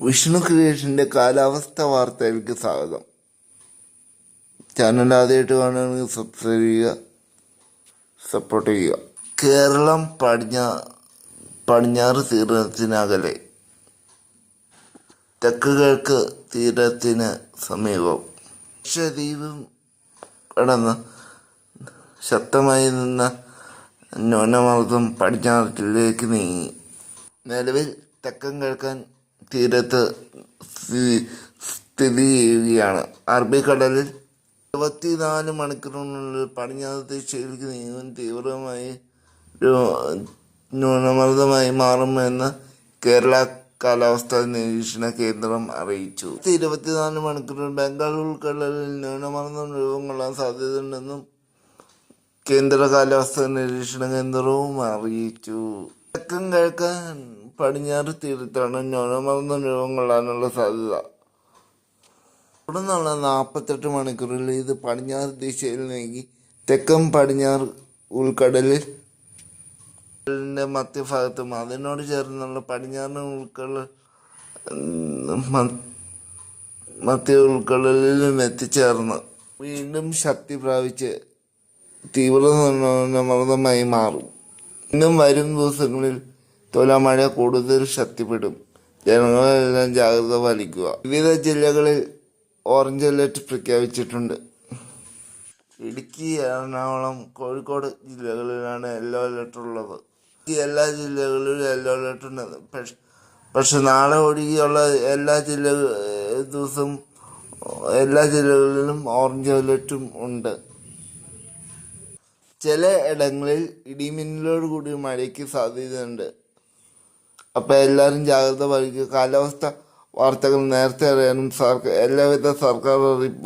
വിഷ്ണു ക്രിയേഷന്റെ കാലാവസ്ഥ വാർത്തയിലേക്ക് സ്വാഗതം. ചാനൽ ആദ്യമായിട്ട് കാണുകയാണെങ്കിൽ സബ്സ്ക്രൈബ് ചെയ്യുക സപ്പോർട്ട് ചെയ്യുക. കേരളം പടിഞ്ഞാ പടിഞ്ഞാറ് തീരത്തിനകലെ തെക്ക് കിഴക്ക് തീരത്തിന് സമീപം. ലക്ഷദ്വീപും കടന്ന് ശക്തമായി നിന്ന ന്യൂനമർദ്ദം പടിഞ്ഞാറ് ജില്ലയിലേക്ക് നീങ്ങി. നിലവിൽ തെക്കൻ കിഴക്കൻ തീരത്ത് സ്ഥി- സ്ഥിതി ചെയ്യുകയാണ് അറബിക്കടലിൽ ഇരുപത്തിനാല് മണിക്കൂറിനുള്ളിൽ പടിഞ്ഞാറ് ദിശയിലേക്ക് നീങ്ങും തീവ്രമായി ന്യൂനമർദ്ദമായി മാറുമെന്ന് കേരള കാലാവസ്ഥാ നിരീക്ഷണ കേന്ദ്രം അറിയിച്ചു. ഇരുപത്തിനാല് മണിക്കൂറിൽ ബംഗാൾ ഉൾക്കടലിൽ ന്യൂനമർദ്ദം രൂപം കൊള്ളാൻ സാധ്യതയുണ്ടെന്നും കേന്ദ്ര കാലാവസ്ഥാ നിരീക്ഷണ കേന്ദ്രവും അറിയിച്ചു. തെക്കൻ കിഴക്കൻ പടിഞ്ഞാറ് തീരത്താണ് ന്യൂനമർദ്ദം രൂപം കൊള്ളാനുള്ള സാധ്യത. തുടർന്നുള്ള നാൽപ്പത്തെട്ട് മണിക്കൂറിൽ ഇത് പടിഞ്ഞാറ് ദിശയിൽ നീങ്ങി തെക്കൻ പടിഞ്ഞാറ് ഉൾക്കടലിൽ മധ്യഭാഗത്തും അതിനോട് ചേർന്നുള്ള പടിഞ്ഞാറ് ഉൾക്കടൽ മധ്യ ഉൾക്കടലിലും എത്തിച്ചേർന്ന്. വീണ്ടും ശക്തി പ്രാപിച്ച് തീവ്രമർദ്ദമായി മാറും. ഇന്നും വരും ദിവസങ്ങളിൽ തുലാമഴ കൂടുതൽ ശക്തിപ്പെടും. ജനങ്ങളെല്ലാം ജാഗ്രത പാലിക്കുക. വിവിധ ജില്ലകളിൽ ഓറഞ്ച് അലർട്ട് പ്രഖ്യാപിച്ചിട്ടുണ്ട്. ഇടുക്കി എറണാകുളം കോഴിക്കോട് ജില്ലകളിലാണ് യെല്ലോ അലർട്ട് ഉള്ളത്. എല്ലാ ജില്ലകളിലും യെല്ലോ അലർട്ട് ഉണ്ട്. പക്ഷെ പക്ഷെ നാളെ ഒഴികെയുള്ള എല്ലാ ജില്ല ദിവസവും എല്ലാ ജില്ലകളിലും ഓറഞ്ച് അലർട്ടും ഉണ്ട്. ചില ഇടങ്ങളിൽ ഇടിമിന്നലോട് കൂടി മഴയ്ക്ക് സാധ്യതയുണ്ട്. അപ്പോൾ എല്ലാവരും ജാഗ്രത പാലിക്കുക. കാലാവസ്ഥ വാർത്തകൾ നേരത്തെ അറിയാനും സർക്കാർ എല്ലാവിധ സർക്കാർ അറിയിപ്പ്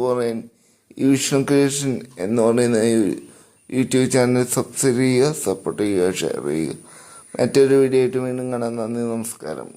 ഈ ക്രിയേഷൻ എന്ന് പറയുന്ന യൂട്യൂബ് ചാനൽ സബ്സ്ക്രൈബ് ചെയ്യുക സപ്പോർട്ട് ചെയ്യുക ഷെയർ ചെയ്യുക. മറ്റൊരു വീഡിയോ ആയിട്ട് വീണ്ടും കാണാം. നന്ദി നമസ്കാരം.